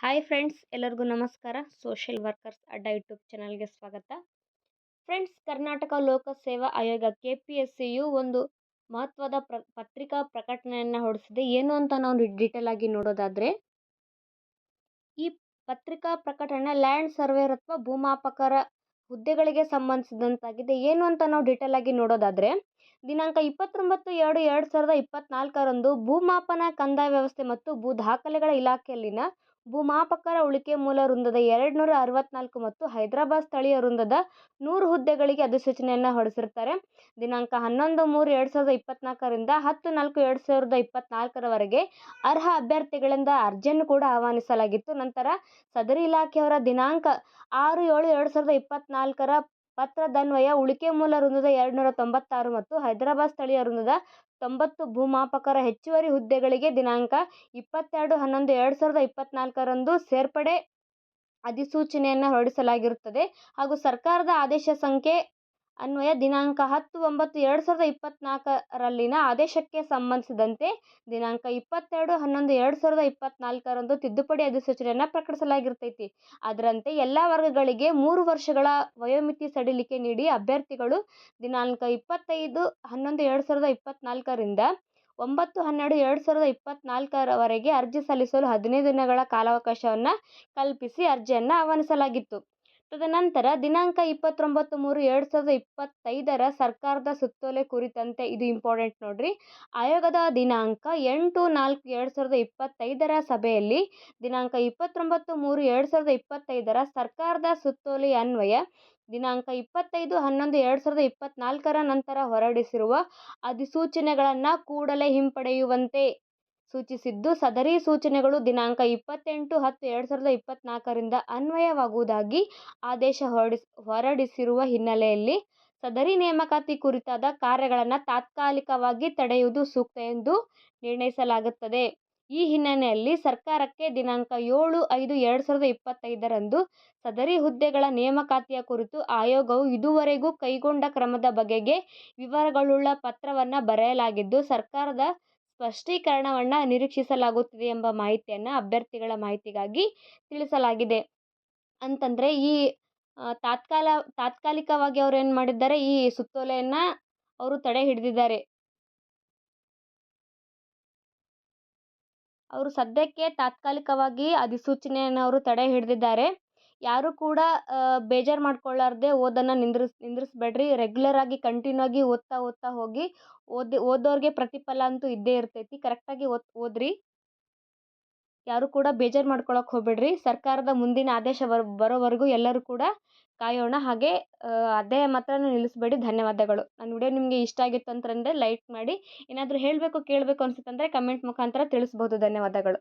Hi friends, ಎಲ್ಲರಿಗೂ ನಮಸ್ಕಾರ. Social workers ಅಡ್ಡ ಯೂಟ್ಯೂಬ್ ಚಾನಲ್ಗೆ ಸ್ವಾಗತ. ಫ್ರೆಂಡ್ಸ್, ಕರ್ನಾಟಕ ಲೋಕಸೇವಾ ಆಯೋಗ ಕೆ ಪಿ ಎಸ್ ಸಿಯು ಒಂದು ಮಹತ್ವದ ಪ್ರ, ಪತ್ರಿಕಾ ಪ್ರಕಟಣೆಯನ್ನು ಹೊರಡಿಸಿದೆ. ಏನು ಅಂತ ನಾವು ಡಿಟೇಲ್ ಆಗಿ ನೋಡೋದಾದರೆ, ಈ ಪತ್ರಿಕಾ ಪ್ರಕಟಣೆ ಲ್ಯಾಂಡ್ ಸರ್ವೇರ್ ಅಥವಾ ಭೂಮಾಪಕರ ಹುದ್ದೆಗಳಿಗೆ ಸಂಬಂಧಿಸಿದಂತಾಗಿದೆ. ಏನು ಅಂತ ನಾವು ಡೀಟೇಲ್ ಆಗಿ ನೋಡೋದಾದರೆ, ದಿನಾಂಕ ಇಪ್ಪತ್ತೊಂಬತ್ತು ಎರಡು ಎರಡು ಸಾವಿರದ ಇಪ್ಪತ್ತ್ನಾಲ್ಕರಂದು ಭೂಮಾಪನ ಕಂದಾಯ ವ್ಯವಸ್ಥೆ ಮತ್ತು ಭೂ ದಾಖಲೆಗಳ ಇಲಾಖೆಯಲ್ಲಿನ ಭೂಮಾಪಕರ ಉಳಿಕೆ ಮೂಲ ವೃಂದದ ಎರಡುನೂರ ಅರವತ್ನಾಲ್ಕು ಮತ್ತು ಹೈದರಾಬಾದ್ ಸ್ಥಳೀಯ ವೃಂದದ ನೂರು ಹುದ್ದೆಗಳಿಗೆ ಅಧಿಸೂಚನೆಯನ್ನು ಹೊರಡಿಸಿರ್ತಾರೆ. ದಿನಾಂಕ ಹನ್ನೊಂದು ಮೂರು ಎರಡು ಸಾವಿರದ ಇಪ್ಪತ್ನಾಲ್ಕರಿಂದ ಹತ್ತು ನಾಲ್ಕು ಎರಡು ಸಾವಿರದ ಇಪ್ಪತ್ನಾಲ್ಕರವರೆಗೆ ಅರ್ಹ ಅಭ್ಯರ್ಥಿಗಳಿಂದ ಅರ್ಜಿಯನ್ನು ಕೂಡ ಆಹ್ವಾನಿಸಲಾಗಿತ್ತು. ನಂತರ ಸದರಿ ಇಲಾಖೆಯವರ ದಿನಾಂಕ ಆರು ಏಳು ಎರಡು ಸಾವಿರದ ಇಪ್ಪತ್ನಾಲ್ಕರ ಪತ್ರದನ್ವಯ ಉಳಿಕೆ ಮೂಲ ವೃಂದದ ಎರಡುನೂರ ತೊಂಬತ್ತಾರು ಮತ್ತು ಹೈದರಾಬಾದ್ ಸ್ಥಳೀಯ ವೃಂದದ ತೊಂಬತ್ತು ಭೂಮಾಪಕರ ಹೆಚ್ಚುವರಿ ಹುದ್ದೆಗಳಿಗೆ ದಿನಾಂಕ ಇಪ್ಪತ್ತೆರಡು ಹನ್ನೊಂದು ಎರಡು ಸಾವಿರದ ಇಪ್ಪತ್ತ್ನಾಲ್ಕರಂದು ಸೇರ್ಪಡೆ ಅಧಿಸೂಚನೆಯನ್ನು ಹೊರಡಿಸಲಾಗಿರುತ್ತದೆ ಹಾಗೂ ಸರ್ಕಾರದ ಆದೇಶ ಸಂಖ್ಯೆ ಅನ್ವಯ ದಿನಾಂಕ ಹತ್ತು ಒಂಬತ್ತು ಎರಡು ಸಾವಿರದ ಇಪ್ಪತ್ತ್ನಾಲ್ಕರಲ್ಲಿನ ಆದೇಶಕ್ಕೆ ಸಂಬಂಧಿಸಿದಂತೆ ದಿನಾಂಕ ಇಪ್ಪತ್ತೆರಡು ಹನ್ನೊಂದು ಎರಡು ಸಾವಿರದ ಇಪ್ಪತ್ನಾಲ್ಕರಂದು ತಿದ್ದುಪಡಿ ಅಧಿಸೂಚನೆಯನ್ನು ಪ್ರಕಟಿಸಲಾಗಿರ್ತೈತಿ. ಅದರಂತೆ ಎಲ್ಲ ವರ್ಗಗಳಿಗೆ ಮೂರು ವರ್ಷಗಳ ವಯೋಮಿತಿ ಸಡಿಲಿಕೆ ನೀಡಿ ಅಭ್ಯರ್ಥಿಗಳು ದಿನಾಂಕ ಇಪ್ಪತ್ತೈದು ಹನ್ನೊಂದು ಎರಡು ಸಾವಿರದ ಇಪ್ಪತ್ನಾಲ್ಕರಿಂದ ಒಂಬತ್ತು ಹನ್ನೆರಡು ಎರಡು ಸಾವಿರದ ಇಪ್ಪತ್ತ್ನಾಲ್ಕರವರೆಗೆ ಅರ್ಜಿ ಸಲ್ಲಿಸಲು ಹದಿನೈದು ದಿನಗಳ ಕಾಲಾವಕಾಶವನ್ನು ಕಲ್ಪಿಸಿ ಅರ್ಜಿಯನ್ನು ಆಹ್ವಾನಿಸಲಾಗಿತ್ತು. ತದನಂತರ ದಿನಾಂಕ ಇಪ್ಪತ್ತೊಂಬತ್ತು ಮೂರು ಎರಡು ಸಾವಿರದ ಇಪ್ಪತ್ತೈದರ ಸರ್ಕಾರದ ಸುತ್ತೋಲೆ ಕುರಿತಂತೆ ಇದು ಇಂಪಾರ್ಟೆಂಟ್ ನೋಡ್ರಿ. ಆಯೋಗದ ದಿನಾಂಕ ಎಂಟು ನಾಲ್ಕು ಎರಡು ಸಾವಿರದ ಇಪ್ಪತ್ತೈದರ ಸಭೆಯಲ್ಲಿ ದಿನಾಂಕ ಇಪ್ಪತ್ತೊಂಬತ್ತು ಮೂರು ಎರಡು ಸಾವಿರದ ಇಪ್ಪತ್ತೈದರ ಸರ್ಕಾರದ ಸುತ್ತೋಲೆ ಅನ್ವಯ ದಿನಾಂಕ ಇಪ್ಪತ್ತೈದು ಹನ್ನೊಂದು ಎರಡು ಸಾವಿರದ ಇಪ್ಪತ್ತ್ನಾಲ್ಕರ ನಂತರ ಹೊರಡಿಸಿರುವ ಅಧಿಸೂಚನೆಗಳನ್ನು ಕೂಡಲೇ ಹಿಂಪಡೆಯುವಂತೆ ಸೂಚಿಸಿದ್ದು, ಸದರಿ ಸೂಚನೆಗಳು ದಿನಾಂಕ ಇಪ್ಪತ್ತೆಂಟು ಹತ್ತು ಎರಡು ಸಾವಿರದ ಇಪ್ಪತ್ನಾಲ್ಕರಿಂದ ಅನ್ವಯವಾಗುವುದಾಗಿ ಆದೇಶ ಹೊರಡಿಸ್ ಹೊರಡಿಸಿರುವ ಹಿನ್ನೆಲೆಯಲ್ಲಿ ಸದರಿ ನೇಮಕಾತಿ ಕುರಿತಾದ ಕಾರ್ಯಗಳನ್ನು ತಾತ್ಕಾಲಿಕವಾಗಿ ತಡೆಯುವುದು ಸೂಕ್ತ ಎಂದು ನಿರ್ಣಯಿಸಲಾಗುತ್ತದೆ. ಈ ಹಿನ್ನೆಲೆಯಲ್ಲಿ ಸರ್ಕಾರಕ್ಕೆ ದಿನಾಂಕ ಏಳು ಐದು ಎರಡು ಸಾವಿರದ ಇಪ್ಪತ್ತೈದರಂದು ಸದರಿ ಹುದ್ದೆಗಳ ನೇಮಕಾತಿಯ ಕುರಿತು ಆಯೋಗವು ಇದುವರೆಗೂ ಕೈಗೊಂಡ ಕ್ರಮದ ಬಗೆಗೆ ವಿವರಗಳುಳ್ಳ ಪತ್ರವನ್ನು ಬರೆಯಲಾಗಿದ್ದು, ಸರ್ಕಾರದ ಸ್ಪಷ್ಟೀಕರಣವನ್ನು ನಿರೀಕ್ಷಿಸಲಾಗುತ್ತಿದೆ ಎಂಬ ಮಾಹಿತಿಯನ್ನು ಅಭ್ಯರ್ಥಿಗಳ ಮಾಹಿತಿಗಾಗಿ ತಿಳಿಸಲಾಗಿದೆ. ಅಂತಂದರೆ ಈ ತಾತ್ಕಾಲ, ತಾತ್ಕಾಲಿಕವಾಗಿ ಅವರು ಏನು ಮಾಡಿದ್ದಾರೆ, ಈ ಸುತ್ತೋಲೆಯನ್ನು ಅವರು ತಡೆ ಹಿಡಿದಿದ್ದಾರೆ. ಅವರು ಸದ್ಯಕ್ಕೆ ತಾತ್ಕಾಲಿಕವಾಗಿ ಅಧಿಸೂಚನೆಯನ್ನು ಅವರು ತಡೆ ಹಿಡಿದಿದ್ದಾರೆ. ಯಾರೂ ಕೂಡ ಬೇಜಾರು ಮಾಡ್ಕೊಳ್ಳಾರ್ದೆ ಓದನ್ನು ನಿಂದ್ರಿಸ್, ನಿಂದ್ರಿಸ್ಬೇಡ್ರಿ. ರೆಗ್ಯುಲರ್ ಆಗಿ ಕಂಟಿನ್ಯೂ ಆಗಿ ಓದ್ತಾ ಓದ್ತಾ ಹೋಗಿ ಓದಿ, ಓದೋರಿಗೆ ಪ್ರತಿಫಲ ಅಂತೂ ಇದ್ದೇ ಇರ್ತೈತಿ. ಕರೆಕ್ಟಾಗಿ ಓದ್, ಓದಿರಿ. ಯಾರೂ ಕೂಡ ಬೇಜಾರು ಮಾಡ್ಕೊಳಕ್ಕೆ ಹೋಗಬೇಡ್ರಿ. ಸರ್ಕಾರದ ಮುಂದಿನ ಆದೇಶ ಬರ್ ಬರೋವರೆಗೂ ಎಲ್ಲರೂ ಕೂಡ ಕಾಯೋಣ. ಹಾಗೆ ಅಧ್ಯಾಯ ಮಾತ್ರ ನಿಲ್ಲಿಸಬೇಡಿ. ಧನ್ಯವಾದಗಳು. ನನ್ನ ವಿಡಿಯೋ ನಿಮಗೆ ಇಷ್ಟ ಆಗಿತ್ತು ಅಂತಂದರೆ ಲೈಕ್ ಮಾಡಿ. ಏನಾದರೂ ಹೇಳಬೇಕು, ಕೇಳಬೇಕು ಅನಿಸುತ್ತಂದ್ರೆ ಕಮೆಂಟ್ ಮುಖಾಂತರ ತಿಳಿಸ್ಬೋದು. ಧನ್ಯವಾದಗಳು.